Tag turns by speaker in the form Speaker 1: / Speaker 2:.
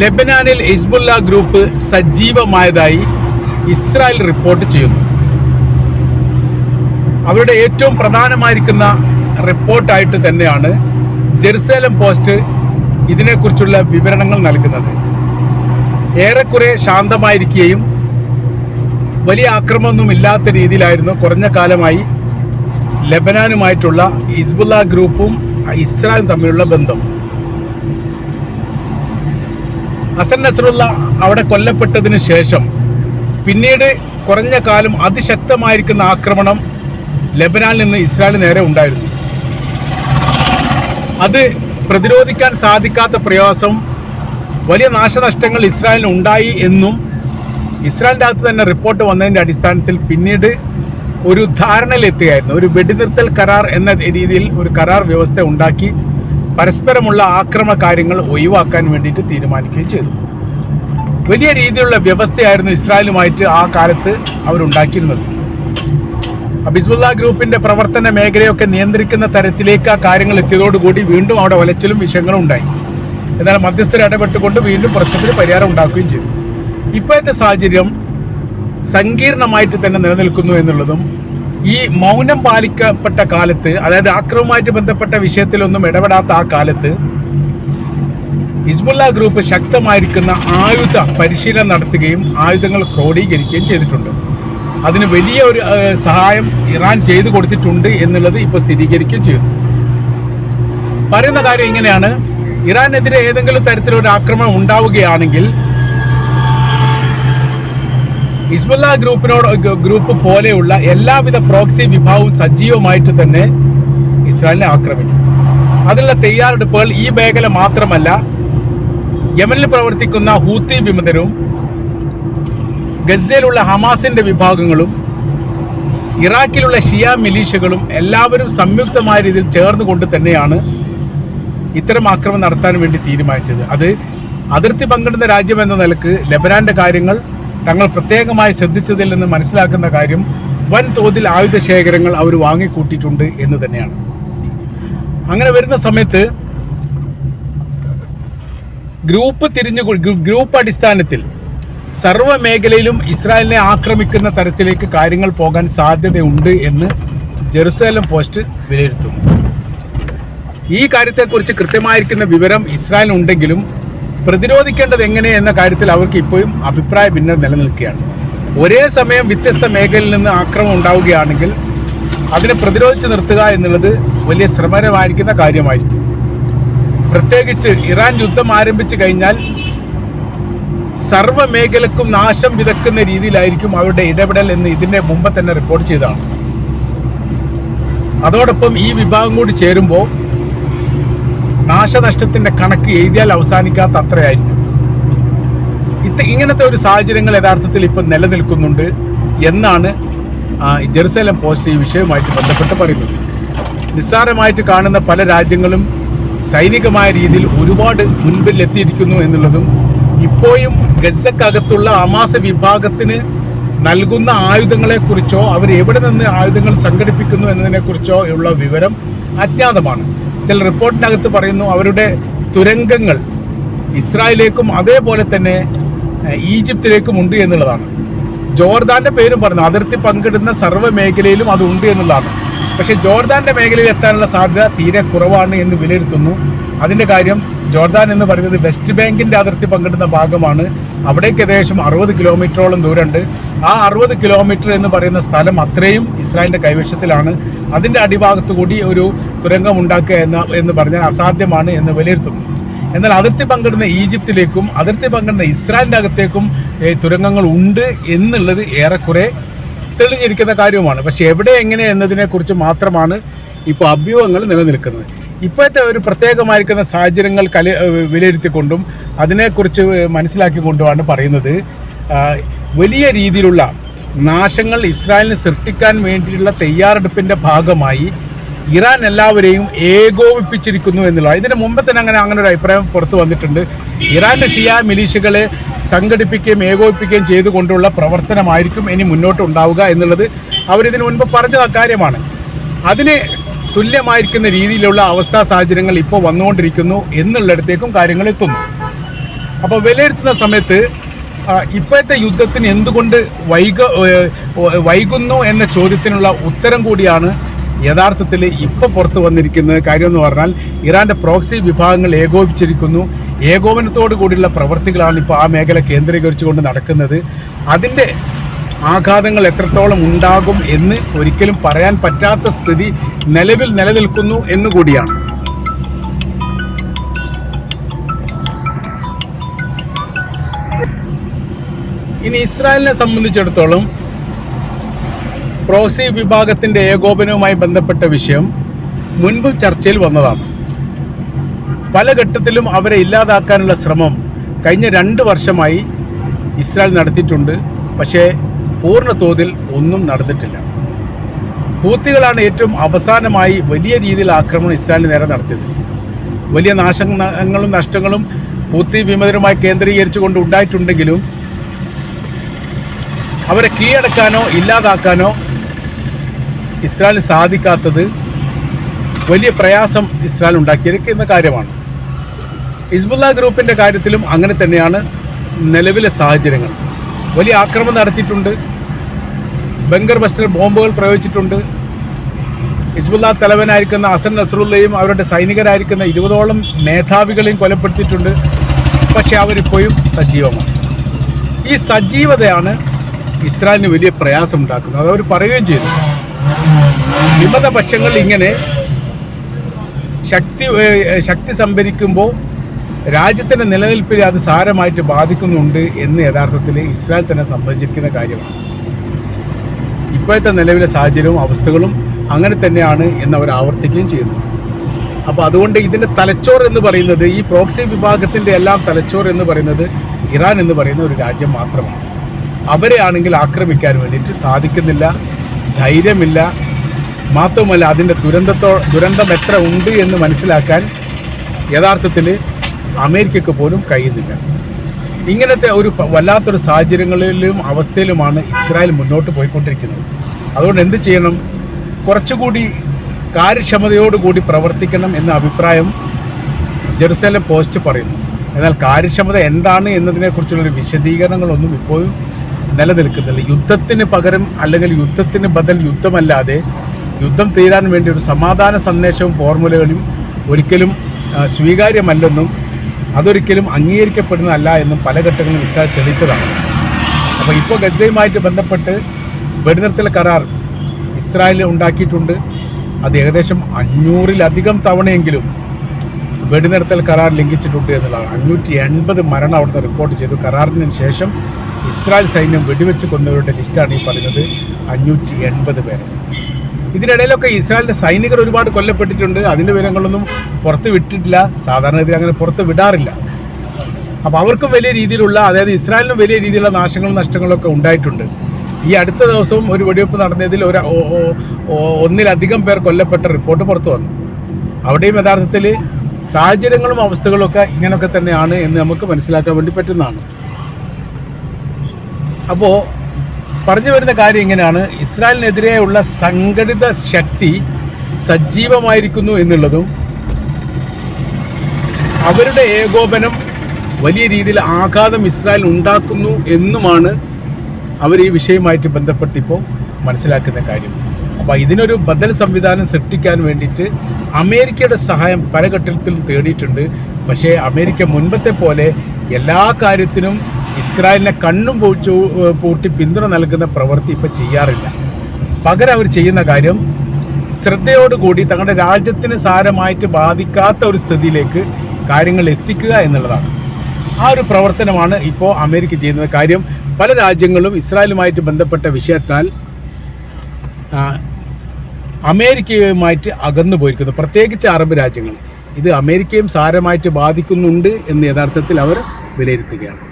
Speaker 1: ലെബനാനിൽ Hezbollah group സജീവമായതായി Israel report ചെയ്യുന്നു. അവരുടെ ഏറ്റവും പ്രധാനമായിരിക്കുന്ന റിപ്പോർട്ടായിട്ട് തന്നെയാണ് ജെറുസലേം പോസ്റ്റ് ഇതിനെക്കുറിച്ചുള്ള വിവരണങ്ങൾ നൽകുന്നത്. ഏറെക്കുറെ ശാന്തമായിരിക്കുകയും വലിയ ആക്രമണമൊന്നും ഇല്ലാത്ത രീതിയിലായിരുന്നു കുറഞ്ഞ കാലമായി ലെബനാനുമായിട്ടുള്ള ഹിസ്ബുല്ല ഗ്രൂപ്പും ഇസ്രായേലും തമ്മിലുള്ള ബന്ധം. ഹസൻ നസറുള്ള അവിടെ കൊല്ലപ്പെട്ടതിന് ശേഷം പിന്നീട് കുറഞ്ഞ കാലം അതിശക്തമായിരിക്കുന്ന ആക്രമണം ലബനാനിൽ നിന്ന് ഇസ്രായേൽ നേരെ ഉണ്ടായിരുന്നു. അത് പ്രതിരോധിക്കാൻ സാധിക്കാത്ത പ്രയാസം വലിയ നാശനഷ്ടങ്ങൾ ഇസ്രായേലിന് ഉണ്ടായി എന്നും ഇസ്രായേലിന്റെ അകത്ത് തന്നെ റിപ്പോർട്ട് വന്നതിന്റെ അടിസ്ഥാനത്തിൽ പിന്നീട് ഒരു ധാരണയിലെത്തുകയായിരുന്നു ഒരു വെടിനിർത്തൽ കരാർ എന്ന രീതിയിൽ ഒരു കരാർ വ്യവസ്ഥ ഉണ്ടാക്കി പരസ്പരമുള്ള ആക്രമ കാര്യങ്ങൾ ഒഴിവാക്കാൻ വേണ്ടിയിട്ട് തീരുമാനിക്കുകയും ചെയ്തു. വലിയ രീതിയിലുള്ള വ്യവസ്ഥയായിരുന്നു ഇസ്രായേലുമായിട്ട് ആ കാലത്ത് അവരുണ്ടാക്കിയിരുന്നത്. ഹിസ്ബുല്ല ഗ്രൂപ്പിന്റെ പ്രവർത്തന മേഖലയൊക്കെ നിയന്ത്രിക്കുന്ന തരത്തിലേക്ക് ആ കാര്യങ്ങൾ എത്തിയതോടുകൂടി വീണ്ടും അവിടെ ഒലച്ചിലും വിഷയങ്ങളും ഉണ്ടായി. എന്നാൽ മധ്യസ്ഥർ ഇടപെട്ടുകൊണ്ട് വീണ്ടും പ്രശ്നത്തിന് പരിഹാരം ഉണ്ടാക്കുകയും ചെയ്തു. ഇപ്പോഴത്തെ സാഹചര്യം സങ്കീർണമായിട്ട് തന്നെ നിലനിൽക്കുന്നു എന്നുള്ളതും ഈ മൗനം പാലിക്കപ്പെട്ട കാലത്ത് അതായത് ആക്രമവുമായിട്ട് ബന്ധപ്പെട്ട വിഷയത്തിലൊന്നും ഇടപെടാത്ത ആ കാലത്ത് ഹിസ്ബുല്ല ഗ്രൂപ്പ് ശക്തമായിരിക്കുന്ന ആയുധ പരിശീലനം നടത്തുകയും ആയുധങ്ങൾ ക്രോഡീകരിക്കുകയും ചെയ്തിട്ടുണ്ട്. അതിന് വലിയ ഒരു സഹായം ഇറാൻ ചെയ്തു കൊടുത്തിട്ടുണ്ട് എന്നുള്ളത് ഇപ്പോൾ സ്ഥിരീകരിക്കുകയും ചെയ്തു പറയുന്ന കാര്യം ഇങ്ങനെയാണ്. ഇറാനെതിരെ ഏതെങ്കിലും തരത്തിലൊരു ആക്രമണം ഉണ്ടാവുകയാണെങ്കിൽ ഹിസ്ബുല്ല ഗ്രൂപ്പിനോട് ഗ്രൂപ്പ് പോലെയുള്ള എല്ലാവിധ പ്രോക്സി വിഭാഗവും സജീവമായിട്ട് തന്നെ ഇസ്രായേലിനെ ആക്രമിക്കും. അതിനുള്ള തയ്യാറെടുപ്പുകൾ ഈ മേഖല മാത്രമല്ല യമനിൽ പ്രവർത്തിക്കുന്ന ഹൂത്തി വിമതരും ഗസയിലുള്ള ഹമാസിന്റെ വിഭാഗങ്ങളും ഇറാഖിലുള്ള ഷിയ മിലീഷ്യകളും എല്ലാവരും സംയുക്തമായ രീതിയിൽ ചേർന്നുകൊണ്ട് തന്നെയാണ് ഇത്തരം ആക്രമണം നടത്താൻ വേണ്ടി തീരുമാനിച്ചത്. അത് അതിർത്തി പങ്കിടുന്ന രാജ്യം എന്ന നിലയ്ക്ക് ലബനാന്റെ കാര്യങ്ങൾ തങ്ങൾ പ്രത്യേകമായി ശ്രദ്ധിച്ചതിൽ നിന്ന് മനസ്സിലാക്കുന്ന കാര്യം വൻതോതിൽ ആയുധ ശേഖരങ്ങൾ അവർ വാങ്ങിക്കൂട്ടിയിട്ടുണ്ട് എന്ന് തന്നെയാണ്. അങ്ങനെ വരുന്ന സമയത്ത് ഗ്രൂപ്പ് തിരിഞ്ഞു ഗ്രൂപ്പ് അടിസ്ഥാനത്തിൽ സർവ മേഖലയിലും ഇസ്രായേലിനെ ആക്രമിക്കുന്ന തരത്തിലേക്ക് കാര്യങ്ങൾ പോകാൻ സാധ്യതയുണ്ട് എന്ന് ജെറുസലേം പോസ്റ്റ് വിലയിരുത്തുന്നു. ഈ കാര്യത്തെക്കുറിച്ച് കൃത്യമായിരിക്കുന്ന വിവരം ഇസ്രായേൽ ഉണ്ടെങ്കിലും പ്രതിരോധിക്കേണ്ടത് എങ്ങനെ എന്ന കാര്യത്തിൽ അവർക്ക് ഇപ്പോഴും അഭിപ്രായ ഭിന്നത നിലനിൽക്കുകയാണ്. ഒരേ സമയം വ്യത്യസ്ത മേഖലയിൽ നിന്ന് ആക്രമം ഉണ്ടാവുകയാണെങ്കിൽ അതിനെ പ്രതിരോധിച്ച് നിർത്തുക എന്നുള്ളത് വലിയ ശ്രമകരമായിരിക്കുന്ന കാര്യമായിരിക്കും. പ്രത്യേകിച്ച് ഇറാൻ യുദ്ധം ആരംഭിച്ചു കഴിഞ്ഞാൽ സർവ മേഖലക്കും നാശം വിതക്കുന്ന രീതിയിലായിരിക്കും അവരുടെ ഇടപെടൽ എന്ന് ഇതിന്റെ മുമ്പ് തന്നെ റിപ്പോർട്ട് ചെയ്തതാണ്. അതോടൊപ്പം ഈ വിഭാഗം കൂടി ചേരുമ്പോൾ നാശനഷ്ടത്തിന്റെ കണക്ക് എഴുതിയാൽ അവസാനിക്കാത്ത അത്രയായിരിക്കും. ഇത് ഇങ്ങനത്തെ ഒരു സാഹചര്യങ്ങൾ യഥാർത്ഥത്തിൽ ഇപ്പം നിലനിൽക്കുന്നുണ്ട് എന്നാണ് ജെറുസലേം പോസ്റ്റ് ഈ വിഷയവുമായിട്ട് ബന്ധപ്പെട്ട് പറയുന്നത്. നിസ്സാരമായിട്ട് കാണുന്ന പല രാജ്യങ്ങളും സൈനികമായ രീതിയിൽ ഒരുപാട് മുൻപിൽ എത്തിയിരിക്കുന്നു എന്നുള്ളതും ഇപ്പോഴും ഗസക്കകത്തുള്ള അമാസ വിഭാഗത്തിന് നൽകുന്ന ആയുധങ്ങളെക്കുറിച്ചോ അവർ എവിടെ നിന്ന് ആയുധങ്ങൾ സംഘടിപ്പിക്കുന്നു എന്നതിനെക്കുറിച്ചോ ഉള്ള വിവരം അജ്ഞാതമാണ്. ചില റിപ്പോർട്ടിനകത്ത് പറയുന്നു അവരുടെ തുരങ്കങ്ങൾ ഇസ്രായേലിലേക്കും അതേപോലെ തന്നെ ഈജിപ്തിലേക്കും ഉണ്ട് എന്നുള്ളതാണ്. ജോർദാന്റെ പേരും പറഞ്ഞു അതിർത്തി പങ്കിടുന്ന സർവ മേഖലയിലും അത് ഉണ്ട് എന്നുള്ളതാണ്. പക്ഷേ ജോർദാന്റെ മേഖലയിൽ എത്താനുള്ള സാധ്യത തീരെ കുറവാണ് എന്ന് വിലയിരുത്തുന്നു. അതിന്റെ കാര്യം ജോർദാൻ എന്ന് പറയുന്നത് വെസ്റ്റ് ബാങ്കിന്റെ അതിർത്തി പങ്കിടുന്ന ഭാഗമാണ്. അവിടേക്ക് ഏകദേശം അറുപത് കിലോമീറ്ററോളം ദൂരമുണ്ട്. ആ അറുപത് കിലോമീറ്റർ എന്ന് പറയുന്ന സ്ഥലം അത്രയും ഇസ്രായേലിന്റെ കൈവശത്തിലാണ്. അതിന്റെ അടിഭാഗത്ത് കൂടി ഒരു തുരങ്കം ഉണ്ടാക്കുക എന്ന എന്ന് പറഞ്ഞാൽ അസാധ്യമാണ് എന്ന് വിലയിരുത്തുന്നു. എന്നാൽ അതിർത്തി പങ്കിടുന്ന ഈജിപ്തിലേക്കും അതിർത്തി പങ്കിടുന്ന ഇസ്രായേലിന്റെ അകത്തേക്കും തുരങ്കങ്ങൾ ഉണ്ട് എന്നുള്ളത് ഏറെക്കുറെ തെളിഞ്ഞിരിക്കുന്ന കാര്യവുമാണ്. പക്ഷേ എവിടെ എങ്ങനെ എന്നതിനെക്കുറിച്ച് മാത്രമാണ് ഇപ്പോൾ അഭ്യൂഹങ്ങൾ നിലനിൽക്കുന്നത്. ഇപ്പോഴത്തെ ഒരു പ്രത്യേകമായിരിക്കുന്ന സാഹചര്യങ്ങൾ കലി വിലയിരുത്തിക്കൊണ്ടും അതിനെക്കുറിച്ച് മനസ്സിലാക്കിക്കൊണ്ടുമാണ് പറയുന്നത്. വലിയ രീതിയിലുള്ള നാശങ്ങൾ ഇസ്രായേലിന് സൃഷ്ടിക്കാൻ വേണ്ടിയിട്ടുള്ള തയ്യാറെടുപ്പിന്റെ ഭാഗമായി ഇറാൻ എല്ലാവരെയും ഏകോപിപ്പിച്ചിരിക്കുന്നു എന്നുള്ളത് ഇതിന് മുമ്പ് തന്നെ അങ്ങനെ അങ്ങനെ ഒരു അഭിപ്രായം പുറത്തു വന്നിട്ടുണ്ട്. ഇറാന്റെ ഷിയ മിലീഷ്യകളെ സംഘടിപ്പിക്കുകയും ഏകോപിപ്പിക്കുകയും ചെയ്തുകൊണ്ടുള്ള പ്രവർത്തനമായിരിക്കും ഇനി മുന്നോട്ട് ഉണ്ടാവുക എന്നുള്ളത് അവരിതിനു മുൻപ് പറഞ്ഞ കാര്യമാണ് അതിന് തുല്യമായിരിക്കുന്ന രീതിയിലുള്ള അവസ്ഥാ സാഹചര്യങ്ങൾ ഇപ്പോൾ വന്നുകൊണ്ടിരിക്കുന്നു എന്നുള്ളിടത്തേക്കും കാര്യങ്ങൾ എത്തുന്നു. അപ്പോൾ വിലയിരുത്തുന്ന സമയത്ത് ഇപ്പോഴത്തെ യുദ്ധത്തിന് എന്തുകൊണ്ട് വൈക വൈകുന്നു എന്ന ചോദ്യത്തിനുള്ള ഉത്തരം കൂടിയാണ് യഥാർത്ഥത്തിൽ ഇപ്പോൾ പുറത്തു വന്നിരിക്കുന്നത്. കാര്യം എന്ന് പറഞ്ഞാൽ ഇറാന്റെ പ്രോക്സി വിഭാഗങ്ങൾ ഏകോപിച്ചിരിക്കുന്നു. ഏകോപനത്തോടു കൂടിയുള്ള പ്രവൃത്തികളാണ് ഇപ്പോൾ ആ മേഖല കേന്ദ്രീകരിച്ചുകൊണ്ട് നടക്കുന്നത്. അതിന്റെ ആഘാതങ്ങൾ എത്രത്തോളം ഉണ്ടാകും എന്ന് ഒരിക്കലും പറയാൻ പറ്റാത്ത സ്ഥിതി നിലവിൽ നിലനിൽക്കുന്നു എന്നുകൂടിയാണ്. ഇനി ഇസ്രായേലിനെ സംബന്ധിച്ചിടത്തോളം പ്രോസി വിഭാഗത്തിന്റെ ഏകോപനവുമായി ബന്ധപ്പെട്ട വിഷയം മുൻപ് ചർച്ചയിൽ വന്നതാണ്. പല ഘട്ടത്തിലും അവരെ ഇല്ലാതാക്കാനുള്ള ശ്രമം കഴിഞ്ഞ രണ്ട് വർഷമായി ഇസ്രായേൽ നടത്തിയിട്ടുണ്ട്. പക്ഷേ പൂർണ തോതിൽ ഒന്നും നടന്നിട്ടില്ല. ഹൂത്തികളാണ് ഏറ്റവും അവസാനമായി വലിയ രീതിയിൽ ആക്രമണം ഇസ്രായേലിന് നേരെ നടത്തിയത്. വലിയ നാശങ്ങളും നഷ്ടങ്ങളും ഹൂത്തി വിമതരുമായി കേന്ദ്രീകരിച്ചുകൊണ്ട് ഉണ്ടായിട്ടുണ്ടെങ്കിലും അവരെ കീഴടക്കാനോ ഇല്ലാതാക്കാനോ ഇസ്രായേലിന് സാധിക്കാത്തത് വലിയ പ്രയാസം ഇസ്രായേൽ ഉണ്ടാക്കിയിരിക്കുന്ന കാര്യമാണ്. ഹിസ്ബുല്ല ഗ്രൂപ്പിന്റെ കാര്യത്തിലും അങ്ങനെ തന്നെയാണ് നിലവിലെ സാഹചര്യങ്ങൾ. വലിയ ആക്രമണം നടത്തിയിട്ടുണ്ട്. ബംഗർ ബസ്റ്റർ ബോംബുകൾ പ്രയോഗിച്ചിട്ടുണ്ട്. ഹിസ്ബുല്ല തലവനായിരിക്കുന്ന അസൻ നസറുള്ളയും അവരുടെ സൈനികരായിരിക്കുന്ന ഇരുപതോളം മേധാവികളെയും കൊലപ്പെടുത്തിയിട്ടുണ്ട്. പക്ഷേ അവരിപ്പോഴും സജീവമാണ്. ഈ സജീവതയാണ് ഇസ്രായേലിന് വലിയ പ്രയാസം ഉണ്ടാക്കുന്നു അത് അവർ പറയുകയും ചെയ്തു. വിമത പക്ഷങ്ങൾ ഇങ്ങനെ ശക്തി ശക്തി സംഭരിക്കുമ്പോൾ രാജ്യത്തിന്റെ നിലനിൽപ്പിൽ അത് സാരമായിട്ട് ബാധിക്കുന്നുണ്ട് എന്ന് യഥാർത്ഥത്തിൽ ഇസ്രായേൽ തന്നെ സംഭവിച്ചിരിക്കുന്ന കാര്യമാണ്. ഇപ്പോഴത്തെ നിലവിലെ സാഹചര്യവും അവസ്ഥകളും അങ്ങനെ തന്നെയാണ് എന്ന് അവർ ആവർത്തിക്കുകയും ചെയ്യുന്നു. അപ്പോൾ അതുകൊണ്ട് ഇതിന്റെ തലച്ചോർ എന്ന് പറയുന്നത് ഈ പ്രോക്സി വിഭാഗത്തിന്റെ എല്ലാം തലച്ചോർ എന്ന് പറയുന്നത് ഇറാൻ എന്ന് പറയുന്ന ഒരു രാജ്യം മാത്രമാണ്. അവരെ ആണെങ്കിൽ ആക്രമിക്കാൻ വേണ്ടിയിട്ട് സാധിക്കുന്നില്ല ധൈര്യമില്ല. മാത്രമല്ല അതിന്റെ ദുരന്തത്തോ ദുരന്തം എത്ര ഉണ്ട് എന്ന് മനസ്സിലാക്കാൻ യഥാർത്ഥത്തിൽ അമേരിക്കക്ക് പോലും കഴിയുന്നില്ല. ഇങ്ങനത്തെ ഒരു വല്ലാത്തൊരു സാഹചര്യങ്ങളിലും അവസ്ഥയിലുമാണ് ഇസ്രായേൽ മുന്നോട്ട് പോയിക്കൊണ്ടിരിക്കുന്നത്. അതുകൊണ്ട് എന്ത് ചെയ്യണം? കുറച്ചുകൂടി കാര്യക്ഷമതയോടുകൂടി പ്രവർത്തിക്കണം എന്ന അഭിപ്രായം ജെറുസലം പോസ്റ്റ് പറയുന്നു. എന്നാൽ കാര്യക്ഷമത എന്താണ് എന്നതിനെക്കുറിച്ചുള്ളൊരു വിശദീകരണങ്ങളൊന്നും ഇപ്പോഴും നിലനിൽക്കുന്നില്ല. യുദ്ധത്തിന് പകരം അല്ലെങ്കിൽ യുദ്ധത്തിന് ബദൽ യുദ്ധമല്ലാതെ യുദ്ധം തീരാൻ വേണ്ടി ഒരു സമാധാന സന്ദേശവും ഫോർമുലകളും ഒരിക്കലും സ്വീകാര്യമല്ലെന്നും അതൊരിക്കലും അംഗീകരിക്കപ്പെടുന്നതല്ല എന്നും പല ഘട്ടങ്ങളിൽ ഇസ്രായേൽ തെളിയിച്ചതാണ്. അപ്പോൾ ഇപ്പോൾ ഗസയുമായിട്ട് ബന്ധപ്പെട്ട് വെടിനിർത്തൽ കരാർ ഇസ്രായേൽ ഉണ്ടാക്കിയിട്ടുണ്ട്. അത് ഏകദേശം അഞ്ഞൂറിലധികം തവണയെങ്കിലും വെടിനിർത്തൽ കരാർ ലംഘിച്ചിട്ടുണ്ട് എന്നുള്ളതാണ്. അഞ്ഞൂറ്റി എൺപത് മരണം അവിടുന്ന് റിപ്പോർട്ട് ചെയ്തു. കരാറിന് ശേഷം ഇസ്രായേൽ സൈന്യം വെടിവെച്ച് കൊന്നവരുടെ ലിസ്റ്റാണ് ഈ പറയുന്നത്. അഞ്ഞൂറ്റി എൺപത് പേര്. ഇതിനിടയിലൊക്കെ ഇസ്രായേലിന്റെ സൈനികർ ഒരുപാട് കൊല്ലപ്പെട്ടിട്ടുണ്ട്. അതിന്റെ വിവരങ്ങളൊന്നും പുറത്ത് വിട്ടിട്ടില്ല. സാധാരണഗതി അങ്ങനെ പുറത്ത് വിടാറില്ല. അപ്പോൾ അവർക്കും വലിയ രീതിയിലുള്ള അതായത് ഇസ്രായേലിനും വലിയ രീതിയിലുള്ള നാശങ്ങളും നഷ്ടങ്ങളൊക്കെ ഉണ്ടായിട്ടുണ്ട്. ഈ അടുത്ത ദിവസവും ഒരു വെടിവെപ്പ് നടന്നതിൽ ഒരു ഒന്നിലധികം പേർ കൊല്ലപ്പെട്ട റിപ്പോർട്ട് പുറത്തു വന്നു. അവിടെയും യഥാർത്ഥത്തിൽ സാഹചര്യങ്ങളും ഒക്കെ ഇങ്ങനെയൊക്കെ തന്നെയാണ് എന്ന് നമുക്ക് മനസ്സിലാക്കാൻ വേണ്ടി പറ്റുന്നതാണ്. അപ്പോൾ പറഞ്ഞു വരുന്ന കാര്യം ഇങ്ങനെയാണ്. ഇസ്രായേലിനെതിരെയുള്ള സംഘടിത ശക്തി സജീവമായിരിക്കുന്നു എന്നുള്ളതും അവരുടെ ഏകോപനം വലിയ രീതിയിൽ ആഘാതം ഇസ്രായേൽ ഉണ്ടാക്കുന്നു എന്നുമാണ് അവർ ഈ വിഷയവുമായിട്ട് ബന്ധപ്പെട്ടിപ്പോൾ മനസ്സിലാക്കുന്ന കാര്യം. അപ്പോൾ ഇതിനൊരു ബദൽ സംവിധാനം സൃഷ്ടിക്കാൻ വേണ്ടിയിട്ട് അമേരിക്കയുടെ സഹായം പല ഘട്ടത്തിലും തേടിയിട്ടുണ്ട്. പക്ഷേ അമേരിക്ക മുൻപത്തെ പോലെ എല്ലാ കാര്യത്തിനും ഇസ്രായേലിനെ കണ്ണും പൂച്ചു പൂട്ടി പിന്തുണ നൽകുന്ന പ്രവൃത്തി ഇപ്പോൾ ചെയ്യാറില്ല. പകരം അവർ ചെയ്യുന്ന കാര്യം ശ്രദ്ധയോടുകൂടി തങ്ങളുടെ രാജ്യത്തിന് സാരമായിട്ട് ബാധിക്കാത്ത ഒരു സ്ഥിതിയിലേക്ക് കാര്യങ്ങൾ എത്തിക്കുക എന്നുള്ളതാണ്. ആ ഒരു പ്രവർത്തനമാണ് ഇപ്പോൾ അമേരിക്ക ചെയ്യുന്നത് കാര്യം. പല രാജ്യങ്ങളും ഇസ്രായേലുമായിട്ട് ബന്ധപ്പെട്ട വിഷയത്താൽ അമേരിക്കയുമായിട്ട് അകന്നു പോയിരിക്കുന്നു. പ്രത്യേകിച്ച് അറബ് രാജ്യങ്ങൾ. ഇത് അമേരിക്കയും സാരമായിട്ട് ബാധിക്കുന്നുണ്ട് എന്ന് യഥാർത്ഥത്തിൽ അവർ വിലയിരുത്തുകയാണ്.